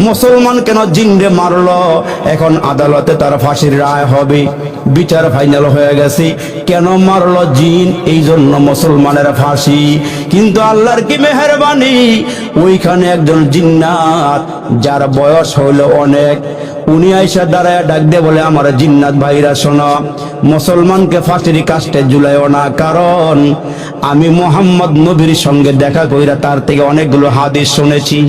মুসলমান কেন জিন্ডে মারল? এখন আদালতে তার ফাঁসির রায় হবে। বিচার ফাইনাল হয়ে গেছে। কেন মারল জিন? এই জন্য মুসলমানের ফাঁসি। কিন্তু আল্লাহর কি মেহরবানি? ওইখানে একজন জিন্নাত, যার বয়স হলো অনেক। উনি আইসা দাঁড়ায় ডাক দিয়ে বলে, আমার জিন্নাত ভাইরা, শোনো, মুসলমানকে ফাঁসির কাস্টে জুলাইও না। কারণ আমি মোহাম্মদ নবীর সঙ্গে দেখা কইরা তার থেকে অনেকগুলো হাদিস শুনেছি।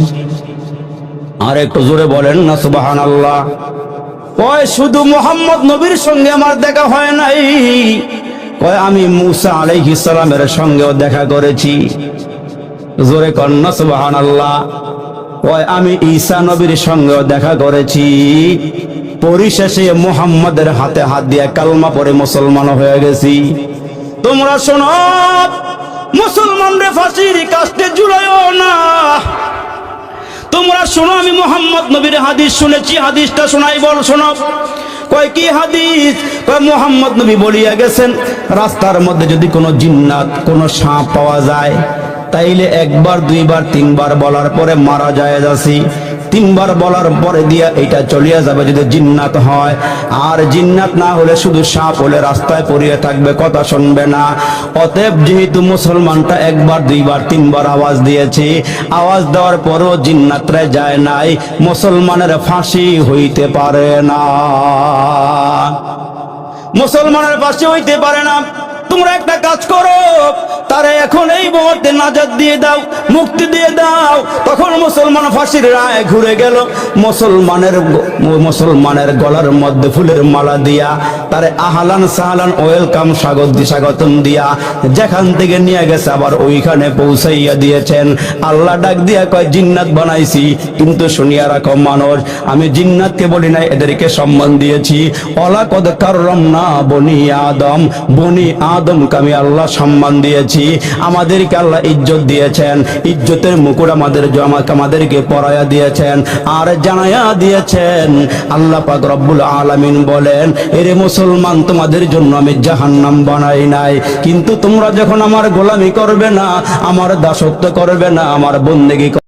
আর একটু জোরে বলেন না সুবাহান আল্লাহ কয়, শুধু মোহাম্মদ নবীর সঙ্গে আমার দেখা হয় নাই। কয়, আমি মুসা আলাইহিস সালামের সঙ্গেও দেখা করেছি। জোরে কন্যা সুবাহান আল্লাহ কয়, আমি ঈসা নবীর সঙ্গেও দেখা করেছি। পরিশেষে মোহাম্মদের হাতে হাত দিয়ে কালমা পরে মুসলমান হয়ে গেছি। তোমরা শোনো মুসলমান রে ফাঁসির কাস্টে জুড়াইও না। তোমরা শোনো, আমি মোহাম্মদ নবীর হাদিস শুনেছি, হাদিসটা শোনাই বল, শোনো। কয় কি হাদিস? কয় মোহাম্মদ নবী বলিয়া গেছেন, রাস্তার মধ্যে যদি কোনো জিন্নাত, কোনো সাপ পাওয়া যায়, তাইলে একবার, দুইবার, তিনবার বলার পরে মারা যায় যাচ্ছি তিনবার বলার পরে দিয়া এটা চলিয়া যাবে যদি জিন্নাত হয়। আর জিন্নাত না হলে শুধু সাপ হলে রাস্তায় পড়িয়ে থাকবে, কথা শুনবে না। অতএব যেহেতু মুসলমানটা একবার, দুইবার, তিনবার আওয়াজ দিয়েছে, আওয়াজ দেওয়ার পরও জিন্নাতরা যায় নাই, মুসলমানের ফাঁসি হইতে পারে না। মুসলমানের ফাঁসি হইতে পারে না। তোমরা একটা কাজ করো, তারে এখন এই মুহূর্তে নাজাদ দিয়ে দাও, মুক্তি দিয়ে মুসলমান ফাঁসির রায় ঘুরে গেল। মুসলমানের মুসলমানের গলার মধ্যে ফুলের মালা দিয়া, তারে আহালান সাহালান ওয়েলকাম স্বাগত স্বাগতম দিয়া, যেখান থেকে নিয়ে গেছে আবার ওইখানে পৌঁছাইয়া দিয়েছেন। আল্লাহ ডাক দিয়া কয়, জিন্নাত বানাইছি, কিন্তু শুনিয়া রাখো মানুষ, আমি জিন্নাতকে বলি না এদেরকে সম্মান দিয়েছি। অলা কদ কাররম না বনি আদম, বনি আদমকে আমি আল্লাহ সম্মান দিয়েছি। আমাদেরকে আল্লাহ ইজ্জত দিয়েছেন। ইজ্জতের মুকুট আমাদের আমাকে আমাদেরকে পরায়া দিয়েছেন আর জানায়া দিয়েছেন। আল্লাহ পাক রব্বুল আলামিন বলেন, এরে মুসলমান, তোমাদের জন্য আমি জাহান্নাম বানাই নাই। কিন্তু তোমরা যখন আমার গোলামি করবে না, আমার দাসত্ব করবে না, আমার বন্দেগী